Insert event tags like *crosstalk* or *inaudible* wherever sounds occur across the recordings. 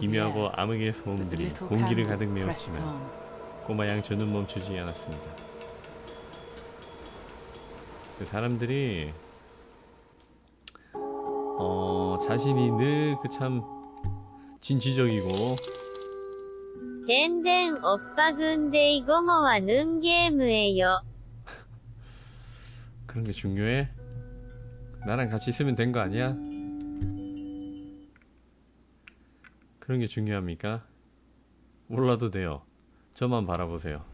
기묘하고 암흑의 소음들이 공기를 가득 메웠지만 꼬마 양초는 멈추지 않았습니다. 그 사람들이 어, 자신이 늘 그 참 진취적이고 겐덴 오빠 근데 이거 뭐하는 게임이에요? 그런 게 중요해? 나랑 같이 있으면 된 거 아니야? 그런 게 중요합니까? 몰라도 돼요. 저만 바라보세요.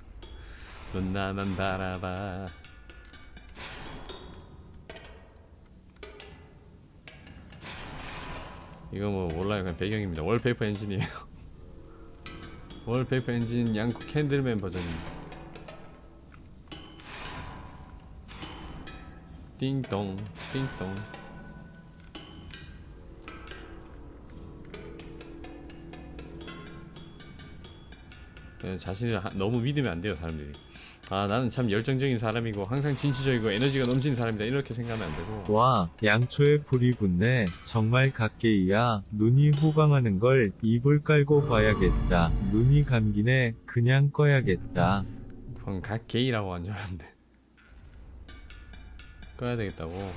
넌 나만 바라봐. 이거 뭐 몰라요. 그냥 배경입니다. 월페이퍼 엔진이에요. *laughs* 월페이퍼 엔진 양코 캔들맨 버전입니다. 띵동 띵동 자신을 하- 너무 믿으면 안 돼요 사람들이 아 나는 참 열정적인 사람이고 항상 진취적이고 에너지가 넘치는 사람이다 이렇게 생각하면 안 되고 와, 양초에 불이 붙네. 정말 갓게이야. 눈이 호강하는 걸 이불 깔고 봐야겠다. 눈이 감기네. 그냥 꺼야겠다. 방금 갓 게이라고 한 줄 알았는데 꺼야 되겠다고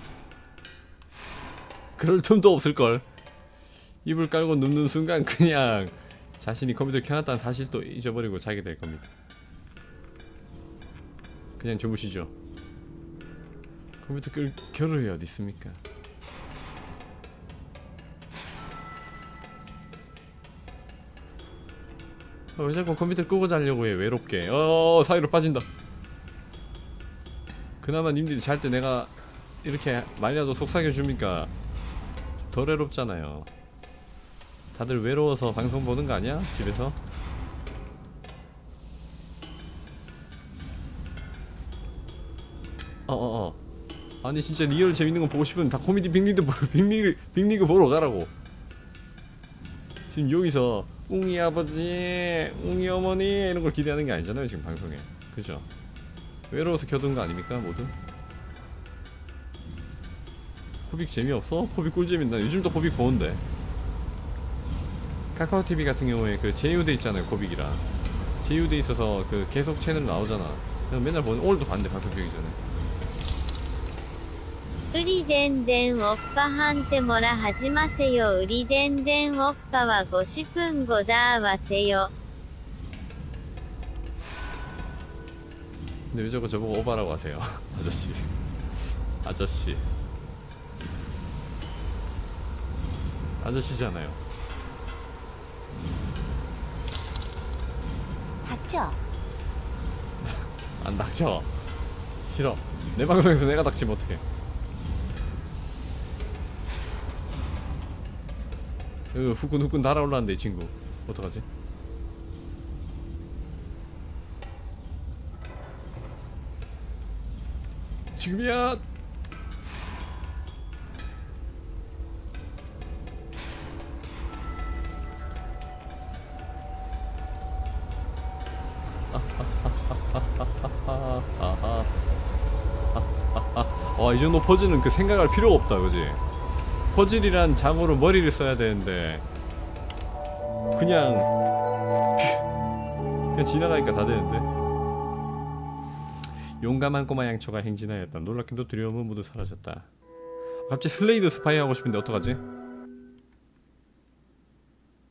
그럴 틈도 없을걸 이불 깔고 눕는 순간 그냥 자신이 컴퓨터 켜놨다는 사실도 잊어버리고 자게 될 겁니다. 그냥 주무시죠. 컴퓨터 끌 겨를이 어디 있습니까? 아, 왜 자꾸 컴퓨터 끄고 자려고 해? 외롭게. 어 사이로 빠진다. 그나마 님들이 잘 때 내가 이렇게 말이라도 속삭여 주니까? 덜 외롭잖아요 다들 외로워서 방송 보는 거 아니야? 집에서? 어어 어 아니 진짜 리얼 재밌는 거 보고 싶으면 다 코미디 빅리그 보- *laughs* 빅리그 빅리그 보러 가라고 지금 여기서 웅이 아버지, 웅이 어머니 이런 걸 기대하는 게 아니잖아요 지금 방송에 그죠? 외로워서 켜둔 거 아닙니까 모두? 호빅 재미없어? 호빅 꿀잼인다 요즘도 호빅 보는데 카카오 TV 같은 경우에 그 제휴돼 있잖아요 고빅이랑 제휴돼 있어서 그 계속 채널 나오잖아. 그냥 맨날 보는 오늘도 봤는데 방송 켜기 전에. 우리 덴덴 오빠한테 뭐라 하지 마세요. 우리 덴덴 오빠와 50분 고 나와세요. 근데 왜 자꾸 저보고 오바라고 하세요, *laughs* 아저씨. 아저씨. 아저씨잖아요. 닥쳐. 안 닥쳐. 싫어. 내 방송에서 내가 닥치면 어떡해. 으 후끈 후끈 달아올랐는데 이 친구. 어떡하지? 지금이야 이 정도 퍼즐은 그 생각할 필요가 없다, 그지? 퍼즐이란 장으로 머리를 써야 되는데 그냥 *laughs* 그냥 지나가니까 다 되는데. 용감한 꼬마 양초가 행진하였다. 놀랍게도 두려움은 모두 사라졌다. 갑자기 슬레이드 스파이 하고 싶은데 어떡하지?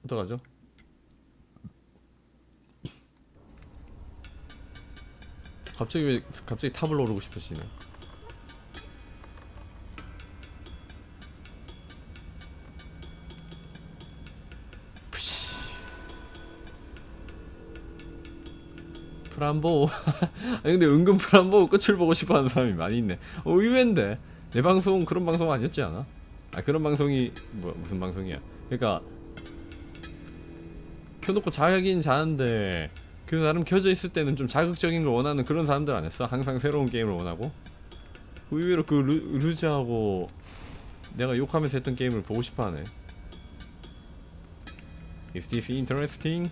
어떡하죠? 갑자기 왜 갑자기 탑을 오르고 싶으시네. 프람보. *laughs* 아니 근데 은근 프람보 끝을 보고 싶어하는 사람이 많이 있네. 어 의외인데 내 방송 그런 방송 아니었지 않아? 아 그런 방송이 뭐 무슨 방송이야? 그러니까 켜놓고 자긴 자는데 그 사람 켜져 있을 때는 좀 자극적인 걸 원하는 그런 사람들 아니었어? 항상 새로운 게임을 원하고 의외로 그 루, 루즈하고 내가 욕하면서 했던 게임을 보고 싶어하네. Is this interesting?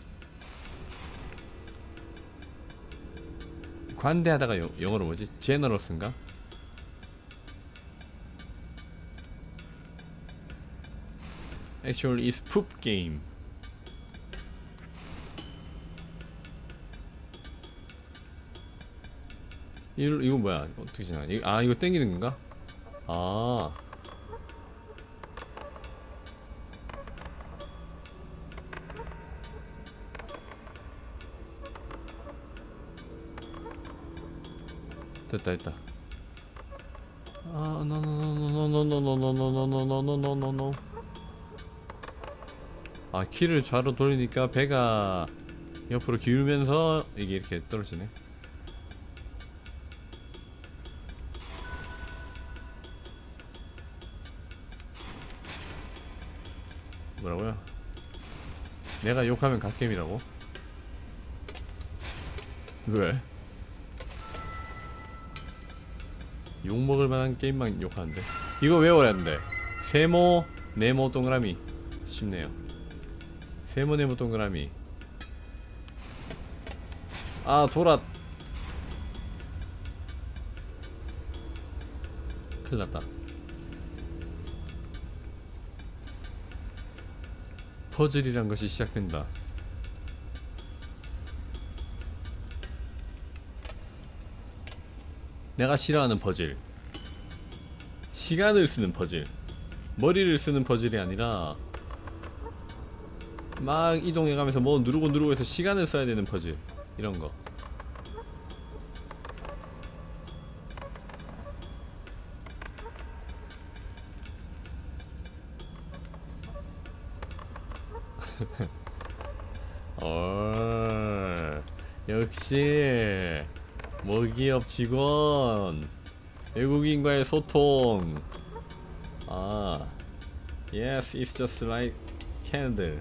관대하다가 여, 영어로 뭐지? 제너러스인가? Actually is 이거 뭐야? 어떻게 지나? 이- 아 이거 땡기는 건가? 아. 됐다 됐다. 아. 아? 왜? 욕 먹을 만한 게임만 욕하는데? 이거 외워야 하는데? 세모 네모 동그라미. 쉽네요. 세모 네모 동그라미. 아 돌아. 큰일났다. 퍼즐이란 것이 시작된다 내가 싫어하는 퍼즐. 시간을 쓰는 퍼즐. 머리를 쓰는 퍼즐이 아니라 막 이동해가면서 뭐 누르고 누르고 해서 시간을 써야 되는 퍼즐. 이런 거. *laughs* 어, 역시 모기업 직원. 외국인과의 소통. 아 yes it's just like candle.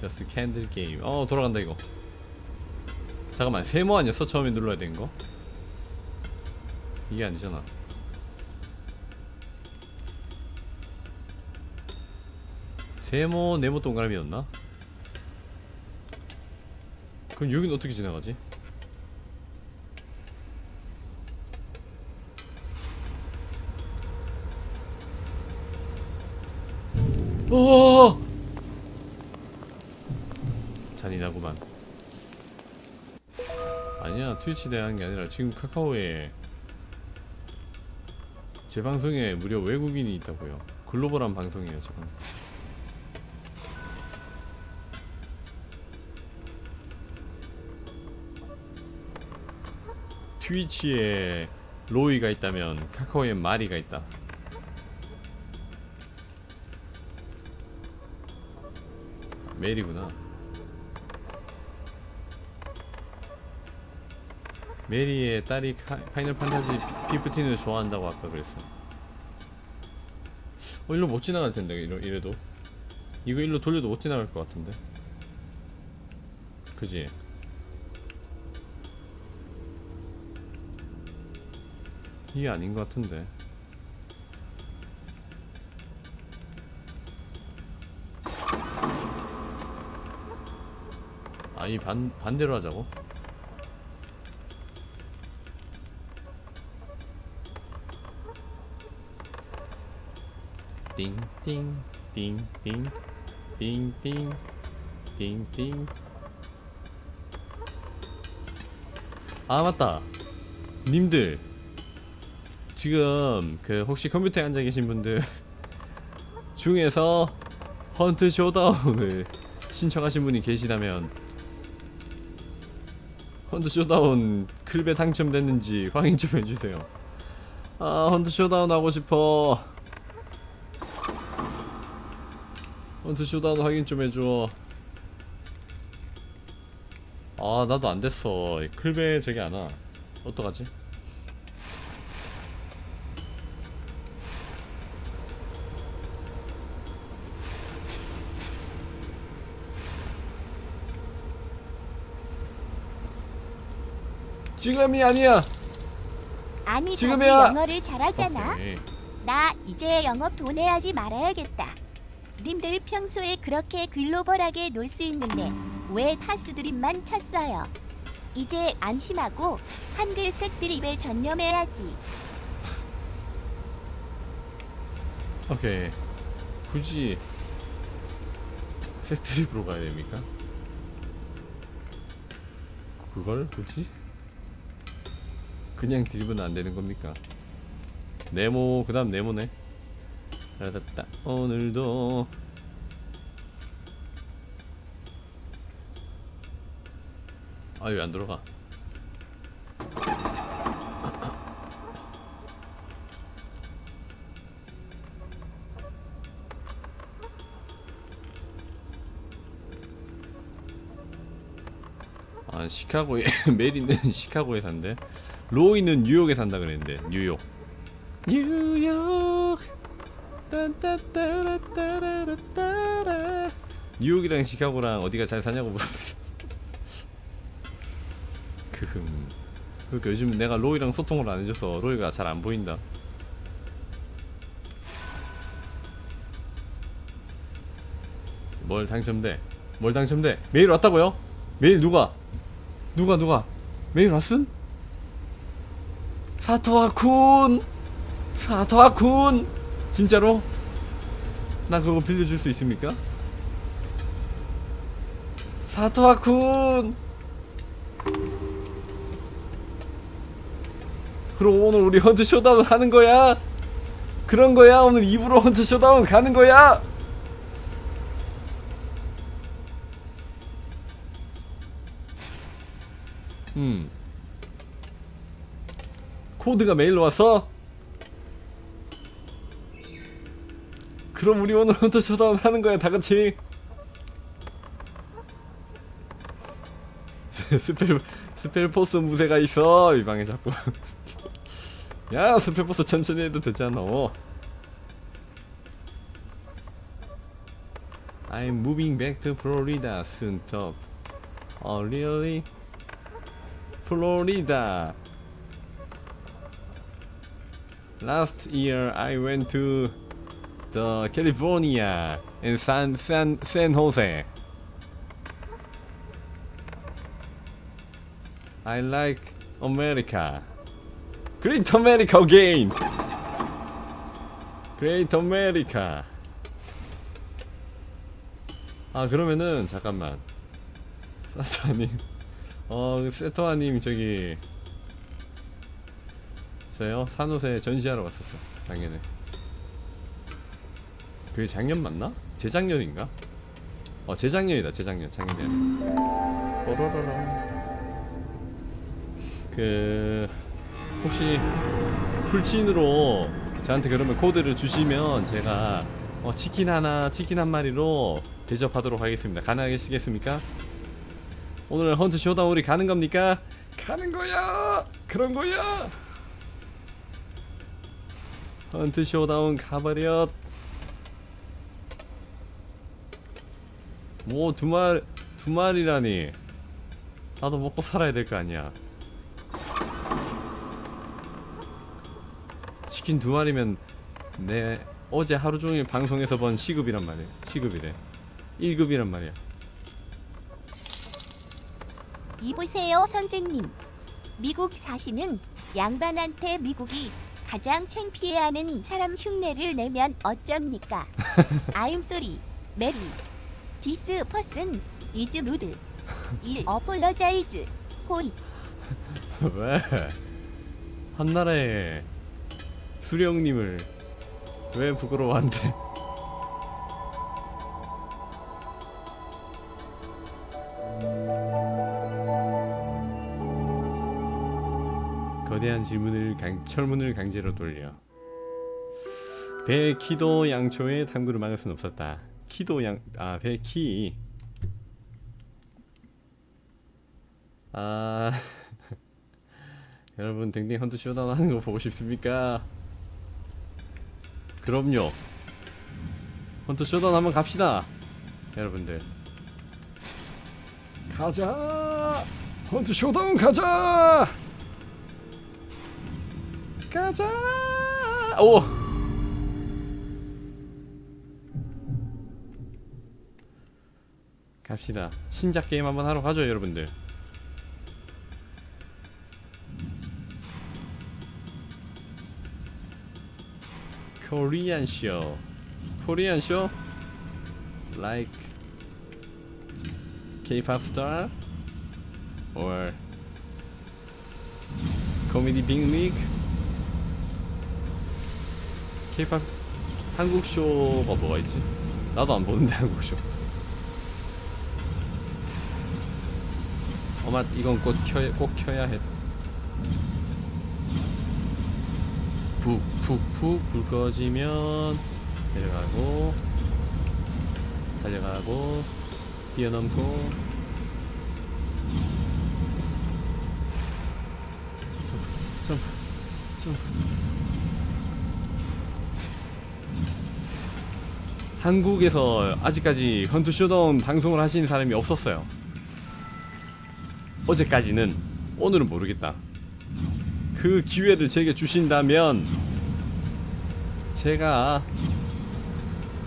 Just candle game. 어 돌아간다 이거. 잠깐만 세모 아니었어? 처음에 눌러야 되는 거? 이게 아니잖아 세모 네모 동그라미였나? 그럼 여긴 어떻게 지나가지? 오! 잔인하구만. 아니야 트위치 대한 게 아니라 지금 카카오에 제 방송에 무려 외국인이 있다고요. 글로벌한 방송이에요 지금. 트위치에 로이가 있다면 카카오에 마리가 있다. 메리구나. 메리의 딸이 카, 파이널 판타지 15을 좋아한다고 아까 그랬어. 어 일로 못 지나갈 텐데 이러, 이래도 이거 일로 돌려도 못 지나갈 것 같은데. 그지? 이게 아닌 것 같은데. 아, 이 반, 반대로 하자고? 띵, 띵, 띵, 띵, 띵, 띵, 띵, 띵. 아, 맞다. 님들. 지금 그 혹시 컴퓨터에 앉아 계신 분들 중에서 헌트 쇼다운을 신청하신 분이 계시다면 헌트 쇼다운 클베 당첨됐는지 확인 좀 해주세요. 아 헌트 쇼다운 하고 싶어. 헌트 쇼다운 확인 좀 해줘. 아 나도 안 됐어. 이 클베 저기 안 와. 어떡하지? 지금이 아니야. 아니 지금이야. 영어를 잘하잖아. 오케이. 나 이제 영업 돈 해야지 말아야겠다. 님들 평소에 그렇게 글로벌하게 놀 수 있는데 왜 타수 드림만 쳤어요? 이제 안심하고 한글 색 드립에 전념해야지. 오케이 굳이 팩트립으로 가야 됩니까? 그걸 굳이? 그냥 드립은 안 되는 겁니까? 네모 그 다음 네모네. 알았다. 오늘도 아 왜 안 들어가? 아 시카고에 *laughs* 메리는 시카고에 산대 로이는 뉴욕에 산다 그랬는데 뉴욕. 뉴욕. 딴따따라따라따라 뉴욕이랑 시카고랑 어디가 잘 사냐고 물어보세요. 크흠. 그러니까 요즘 내가 로이랑 소통을 안 해줘서 로이가 잘 안 보인다. 뭘 당첨돼? 뭘 당첨돼? 메일 왔다고요? 메일 누가? 누가 누가? 메일 왔음? 사토아쿤 사토아쿤 진짜로? 나 그거 빌려줄 수 있습니까? 사토아쿤 그럼 오늘 우리 헌트 쇼다운 하는 거야? 그런 거야 오늘 입으로 헌트 쇼다운 가는 거야? 코드가 메일로 왔어? 그럼 우리 오늘 헌터 셔다운 하는 거야 다 같이 *laughs* 스펠 스펠포스 무쇠가 있어 이 방에 자꾸 *laughs* 야 스펠포스 천천히 해도 되잖아 I'm moving back to Florida soon top Oh really? Florida. Last year I went to the California in San San San Jose. I like America. Great America again. Great America. 아 그러면은 잠깐만. 사사님. 어, 그 세토아님 저기 저요 산호세 전시하러 갔었어 작년에. 그게 작년 맞나? 재작년인가? 어 재작년이다 재작년 작년이 아니라. 그 혹시 풀친으로 저한테 그러면 코드를 주시면 제가 어, 치킨 하나 치킨 한 마리로 대접하도록 하겠습니다. 가능하시겠습니까? 오늘 헌트 쇼다운 우리 가는 겁니까? 가는 거야. 그런 거야. 헌트 쇼다운 가버렸. 뭐 두 마리 두 마리라니. 나도 먹고 살아야 될 거 아니야. 치킨 두 마리면 내 어제 하루 종일 방송에서 번 시급이란 말이야. 시급이래. 1급이란 말이야. 이보세요 선생님. 미국 사시는 양반한테 미국이 가장 창피해하는 사람 흉내를 내면 어쩝니까? I'm sorry, Mary. This person is rude. 일 apologize. *laughs* 호이. 왜? 한나라의 수령님을 왜 부끄러워한대? 대한 질문을 강, 철문을 강제로 돌려 배 키도 양초에 탐구를 막을 순 없었다. 키도 양, 아, 배 키. 아, *laughs* 여러분 댕댕 헌트 쇼다운 하는 거 보고 싶습니까? 그럼요. 헌트 쇼다운 한번 갑시다. 여러분들. 가자. 헌트 쇼다운 가자. 가자. 오. 갑시다. 신작 게임 한번 하러 가죠, 여러분들. 코리안 쇼. 코리안 쇼? Like K-pop star or comedy big league? K-pop 한국 쇼가 뭐가 있지? 나도 안 보는데 *laughs* 한국 쇼. 어마 이건 꼭 켜야 꼭 켜야 해. 푹푹푹 불 꺼지면 내려가고 달려가고 뛰어넘고 한국에서 아직까지 헌트 쇼다운 방송을 하시는 사람이 없었어요 어제까지는 오늘은 모르겠다 그 기회를 제게 주신다면 제가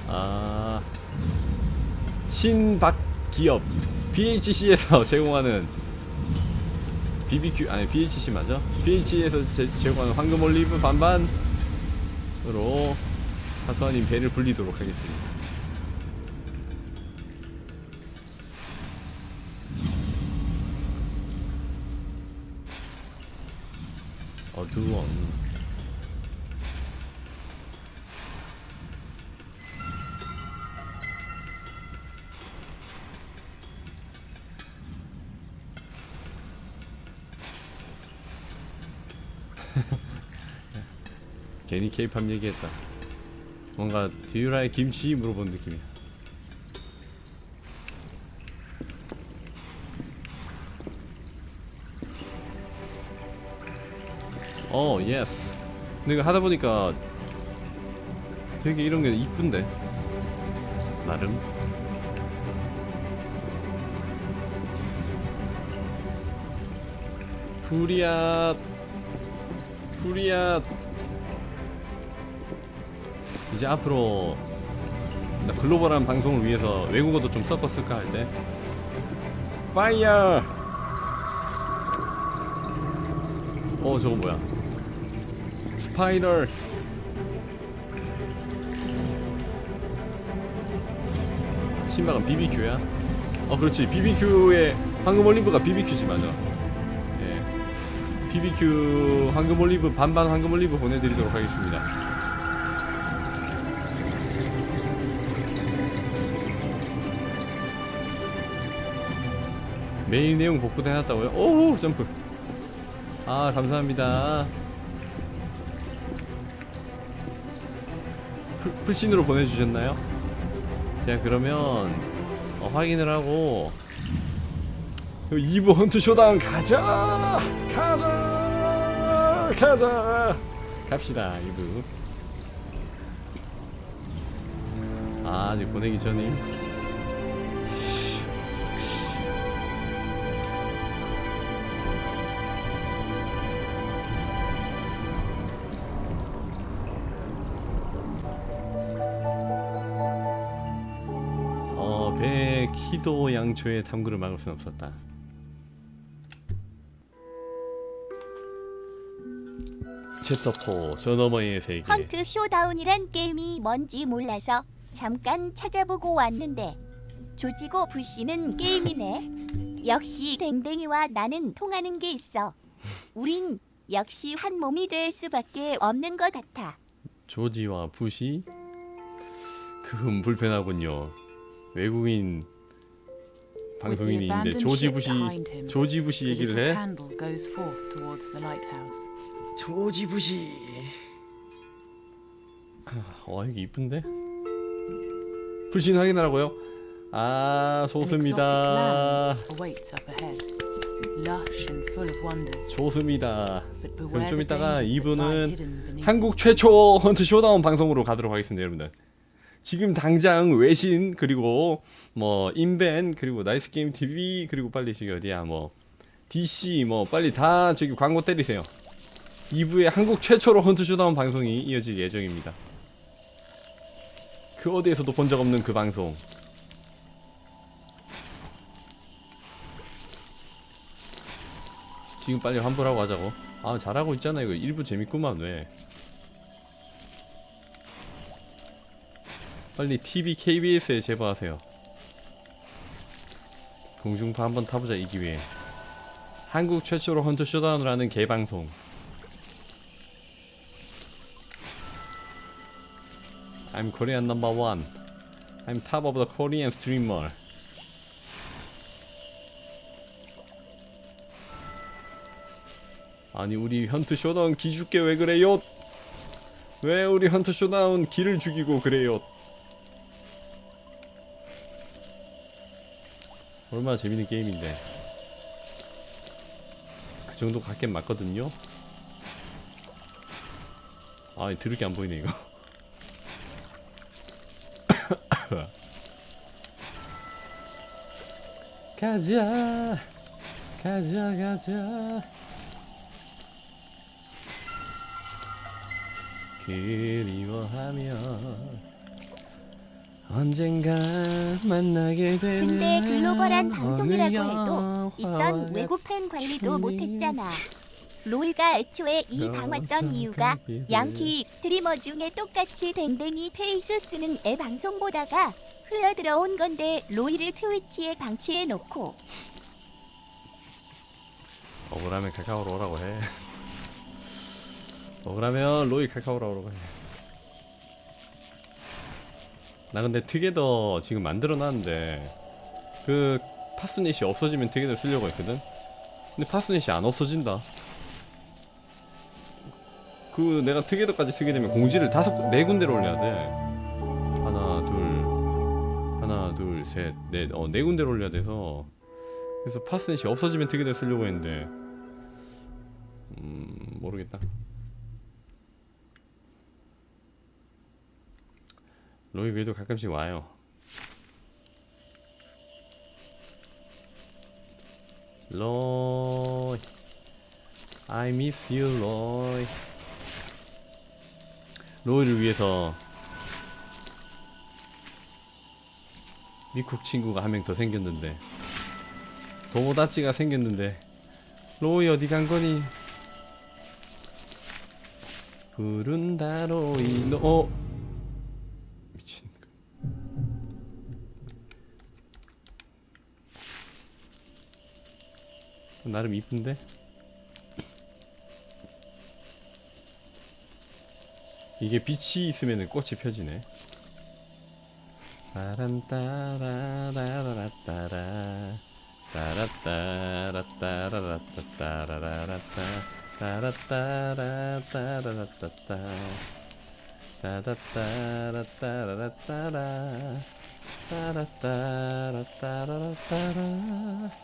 아 친박 기업 BHC에서 *laughs* 제공하는 BBQ 아니 BHC 맞아? BHC에서 제, 제공하는 황금 올리브 반반으로 사소한님 배를 불리도록 하겠습니다. 어두워. *laughs* 괜히 케이팝 얘기했다. 뭔가 디유라의 김치 물어본 느낌이야. 어, 예스. 근데 이거 하다 보니까 되게 이런 게 이쁜데. 나름. 프리앗 프리앗 이제 앞으로 나 글로벌한 방송을 위해서 외국어도 좀 섞었을까 할 때 파이어 어 저거 뭐야 스 파이럴 신발은 BBQ야? 어 그렇지. BBQ의 황금 올리브가 BBQ지 맞아. 예. BBQ 황금 올리브 반반 황금 올리브 보내드리도록 하겠습니다. 메일 내용 복구도 해놨다고요? 오 점프. 아 감사합니다 풀, 풀신으로 보내주셨나요? 제가 그러면 어, 확인을 하고. 2부 헌트 쇼다운 가자! 가자! 가자! 갑시다 2부. 아 아직 보내기 전임 배 키도 양초의 탐구를 막을 순 없었다. 챕터 4, 저 너머의 세계. 헌트 쇼다운이란 게임이 뭔지 몰라서 잠깐 찾아보고 왔는데 조지고 부시는 게임이네. 역시 댕댕이와 나는 통하는 게 있어. 우린 역시 한 몸이 될 수밖에 없는 것 같아. 조지와 부시? 그건 불편하군요. 외국인 방송인인데 조지 부시 조지 부시 얘기를 해? 조지 부시. 와 이게 이쁜데? 불신 확인하라고요? 아 좋습니다. 좋습니다. 그럼 좀 이따가 이분은 한국 최초 헌트 쇼다운 방송으로 가도록 하겠습니다, 여러분들. 지금 당장 외신 그리고 뭐 인벤 그리고 나이스 게임 TV 그리고 빨리 저기 어디야 뭐 DC 뭐 빨리 다 저기 광고 때리세요. 2부에 한국 최초로 헌트 쇼다운 방송이 이어질 예정입니다. 그 어디에서도 본 적 없는 그 방송. 지금 빨리 환불하고 하자고. 아 잘하고 있잖아 이거 일부 재밌구만 왜? 빨리 TV KBS에 제보하세요. 공중파 한번 타보자 이 기회에. 한국 최초로 헌터 쇼다운을 하는 개방송. I'm Korean number one. I'm top of the Korean. 아니 우리 헌트 쇼다운 기 죽게 왜 그래요? 왜 우리 헌터 쇼다운 기를 죽이고 그래요? 얼마나 재밌는 게임인데 그 정도 갖긴 맞거든요. 아 드럽게 안 보이네 이거. *coughs* 가자 가자 가자 그리워하면 언젠가 만나게 되는 근데 글로벌한 방송이라고 해도 있던 영화와 외국 팬 관리도 못했잖아. 롤가 애초에 이 어, 당왔던 이유가 양키 스트리머 중에 똑같이 댕댕이 페이스 쓰는 애 방송 보다가 흘러 들어온 건데 로이를 트위치에 방치해 놓고. 억울하면 카카오로 오라고 해. 억울하면 로이 카카오로 오라고 해 나 근데 트게더 지금 만들어 놨는데 그 파스넷이 없어지면 트게더 쓰려고 했거든? 근데 파스넷이 안 없어진다. 그 내가 트게더까지 쓰게 되면 공지를 다섯 네 군데로 올려야 돼. 하나 둘 하나 둘셋넷 어 네 군데로 올려야 돼서. 그래서 파스넷이 없어지면 트게더 쓰려고 했는데. 음 모르겠다. 로이 그래도 가끔씩 와요. 로이, I miss you, 로이. 로이를 위해서 미국 친구가 한 명 더 생겼는데 도모다치가 생겼는데 로이 어디 간 거니? 부른다 로이 너 어? 나름 이쁜데? 이게 빛이 있으면 꽃이 펴지네. 따란따라라라라따라 따라따라 따라라따라라따 따라따라따라라따 따라따라따라라따라. 따라따라따라라따라 따라따라따라라따따라라따라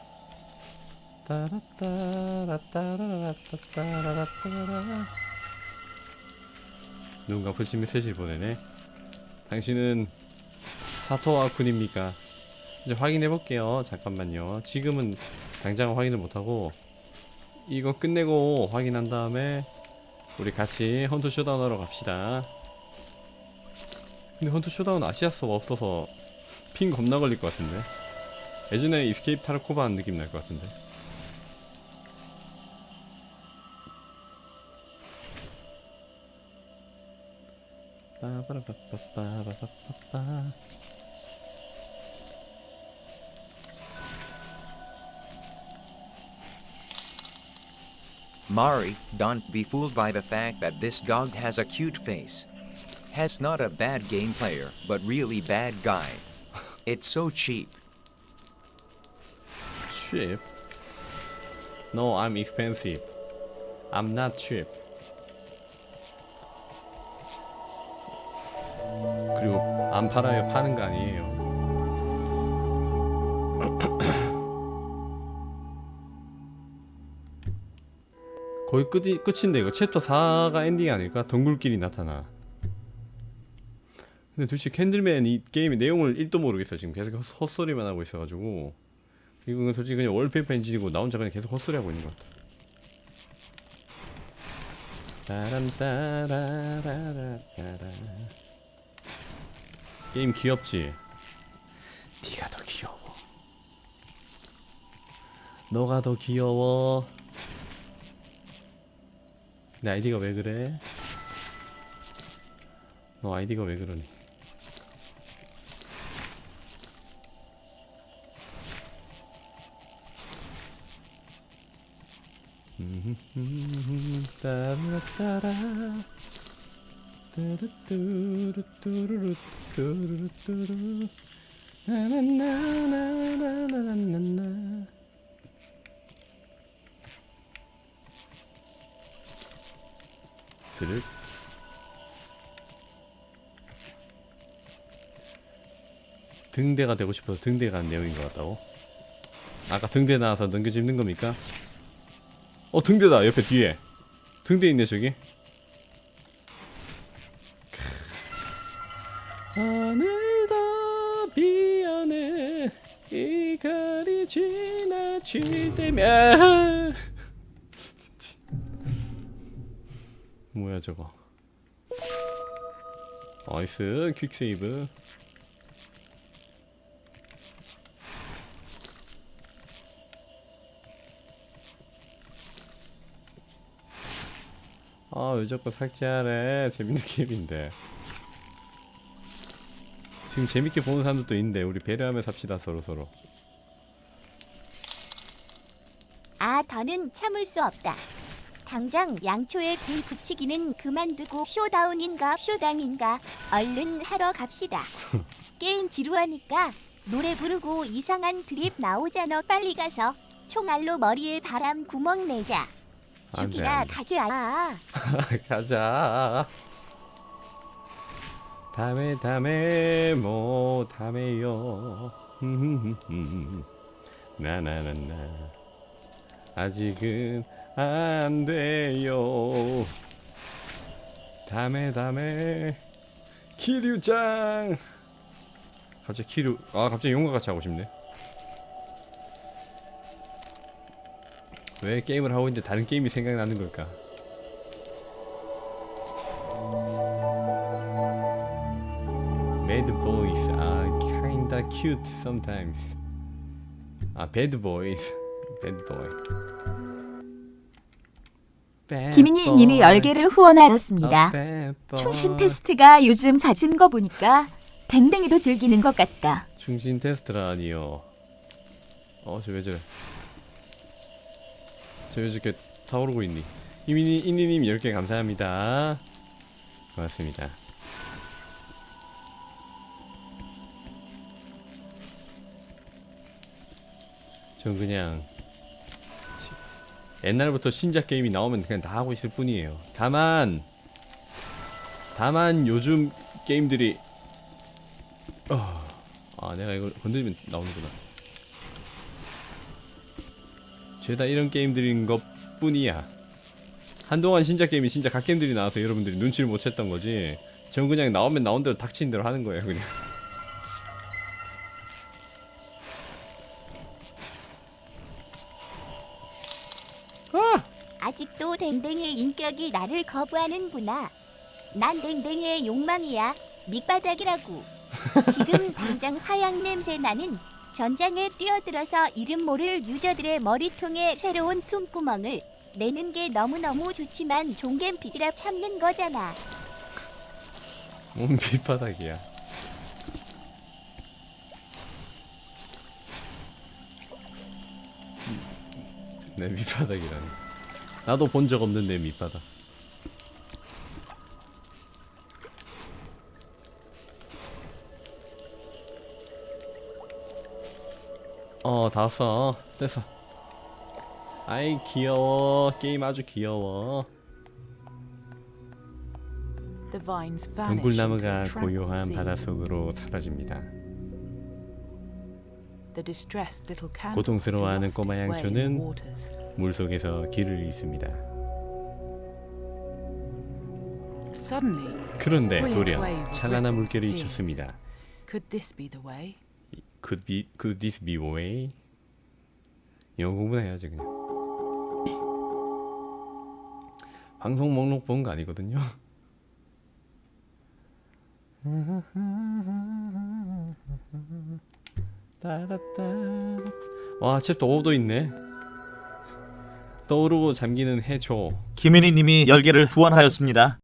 누군가 불신 메시지를 보내네 당신은 사토와 군입니까? 이제 확인해 볼게요. 잠깐만요. 지금은 당장 확인을 못 하고 이거 끝내고 확인한 다음에 우리 같이 헌트 쇼다운 하러 갑시다. 근데 헌트 쇼다운 아시아 서버 없어서 핑 겁나 걸릴 것 같은데. 예전에 이스케이프 타르코바 한 느낌 날 것 같은데. Mari, don't be fooled by the fact that this dog has a cute face. Has not a bad game player, but really bad guy. It's so cheap. cheap. No, I'm expensive. I'm not cheap. 안 팔아요. 파는 거 아니에요. *clears throat* 거의 끝이 끝인데 이거 챕터 4가 엔딩이 아닐까? 덩굴길이 나타나. 근데 도대체 캔들맨 이 게임의 내용을 1도 모르겠어 지금 계속 헛- 헛소리만 하고 있어가지고 이건 솔직히 그냥 월페이퍼 엔진이고 나 혼자 그냥 계속 헛소리 하고 있는 것 같아. 따란따라라라따라 게임 귀엽지? 네가 더 귀여워 너가 더 귀여워 내 아이디가 왜 그래? 너 아이디가 왜 그러니? 음, 음, 음, 따라따라 뚜루뚜루뚜루뚜루뚜루 나나나나나나나 드륵 등대가 되고 싶어서 등대가 는 내용인 것 같다고? 아까 등대 나와서 넘겨짚는 겁니까? 어 등대다 옆에 뒤에 등대 있네 저기 하늘도 비오네 이 거리 지나칠 때면. 뭐야 저거? 나이스 퀵세이브. 아왜 자꾸 삭제하래 재밌는 *laughs* 게임인데 지금 재밌게 보는 사람들도 있는데 우리 배려하며 삽시다 서로 서로 아 더는 참을 수 없다. 당장 양초에 불 붙이기는 그만두고 쇼다운인가 쇼당인가 얼른 하러 갑시다. *laughs* 게임 지루하니까 노래 부르고 이상한 드립 나오잖아 빨리 가서 총알로 머리에 바람 구멍 내자. 안 돼, 죽이라 안 돼. *laughs* 가자. 가자 다음에 다음에 뭐 다음에요. 나나나나. *laughs* 아직은 안 돼요. 다음에 다음에. 키류짱 갑자기 키류 아 갑자기 용과 같이 하고 싶네. 왜 게임을 하고 있는데 다른 게임이 생각나는 걸까 cute sometimes. 아, bad boys. Bad boy. Bad 김인희 님이 boy. 10개를 후원하였습니다. A bad boy. 충신 테스트가 요즘 잦은 거 보니까 댕댕이도 즐기는 것 같다. 충신 테스트라니요. 어, 저왜 저래? 저왜 저렇게 타오르고 있니? 이민희 이니님 10개 감사합니다. 고맙습니다. 전 그냥 시- 옛날부터 신작 게임이 나오면 그냥 다 하고 있을 뿐이에요. 다만 다만 요즘 게임들이 어, 아 내가 이걸 건드리면 나오는구나. 죄다 이런 게임들인 것 뿐이야. 한동안 신작 게임이 진짜 갓게임들이 나와서 여러분들이 눈치를 못 챘던 거지. 전 그냥 나오면 나온 대로 닥친 대로 하는 거예요, 그냥. 댕댕이의 인격이 나를 거부하는구나. 난 댕댕이의 욕망이야. 밑바닥이라고. 지금 *laughs* 당장 화양 냄새 나는 전장에 뛰어들어서 이름 모를 유저들의 머리통에 새로운 숨구멍을 내는 게 너무너무 좋지만 종겜 비드라 참는 거잖아. 몸 밑바닥이야. 내 밑바닥이라니. 나도 본 적 없는 내 밑바닥. 어, 다 왔어. 됐어. 아이, 귀여워. 게임 아주 귀여워. 동굴나무가 고요한. 바닷속으로 사라집니다. 고통스러워하는 꼬마 양초는. 물속에서 길을 잃습니다. 그런데 wave 찬란한 물결이. 쳤습니다. could this be the way? Could be, could this be way? 영어 공부나 해야지 그냥. 방송 목록 본 거 아니거든요. 와 챕터 5도 있네. 떠오르고 잠기는 해초. 김인희 님이 10개를 후원하였습니다.